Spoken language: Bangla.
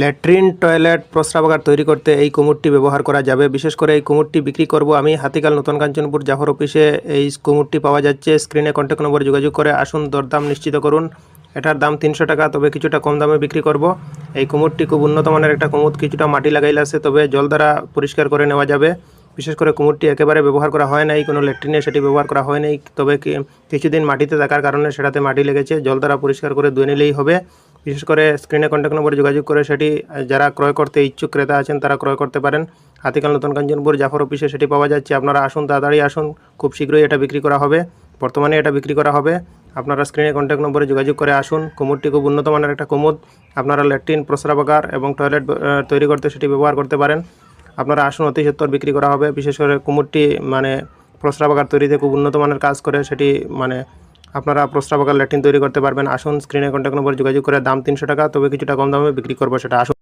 ল্যাট্রিন টয়লেট প্রস্রাবাগার তৈরি করতে এই কুমুরটি ব্যবহার করা যাবে। বিশেষ করে এই কুমুরটি বিক্রি করব আমি হাতিকাল নতুন কাঞ্চনপুর জাফর অফিসে। এই কুমুরটি পাওয়া যাচ্ছে। স্ক্রিনে কন্ট্যাক্ট নম্বরে যোগাযোগ করে আসুন, দরদাম নিশ্চিত করুন। এটার দাম তিনশো টাকা, তবে কিছুটা কম দামে বিক্রি করব। এই কুমুরটি খুব উন্নত মানের একটা কুমুদ কিছুটা মাটি লাগাইলে আছে, তবে জল দ্বারা পরিষ্কার করে নেওয়া যাবে। বিশেষ করে কুমুরটি একেবারে ব্যবহার করা হয় নাই, কোনো ল্যাট্রিনে সেটি ব্যবহার করা হয় নাই, তবে কিছুদিন মাটিতে থাকার কারণে সেটাতে মাটি লেগেছে, জল দ্বারা পরিষ্কার করে ধুয়ে নিলেই হবে। বিশেষ করে স্ক্রিনে কন্ট্যাক্ট নম্বরে যোগাযোগ করে সেটি যারা ক্রয় করতে ইচ্ছুক ক্রেতা আছেন তারা ক্রয় করতে পারেন। হাতিকাল নতুন কাঞ্চনপুর জাফর অফিসে সেটি পাওয়া যাচ্ছে। আপনারা আসুন, তাড়াতাড়ি আসুন। খুব শীঘ্রই এটা বিক্রি করা হবে। বর্তমানে এটা বিক্রি করা হবে। আপনারা স্ক্রিনে কন্ট্যাক্ট নম্বরে যোগাযোগ করে আসুন। কুমুরটি খুব উন্নত মানের একটা কুমুদ আপনারা ল্যাট্রিন প্রস্রাবাগার এবং টয়লেট তৈরি করতে সেটি ব্যবহার করতে পারেন। আপনারা আসুন, অতি সত্তর বিক্রি করা হবে। বিশেষ করে কুমুরটি মানে প্রস্রাবাগার তৈরিতে খুব উন্নত মানের কাজ করে সেটি মানে আপনারা প্রস্তাবকার ল্যাট্রিন তৈরি করতে পারবেন। আসুন স্ক্রিনে কন্ট্যাক্ট নম্বর যোগাযোগ করে দাম তিনশো টাকা, তবে কিছুটা কম দামে বিক্রি করব সেটা। আসুন।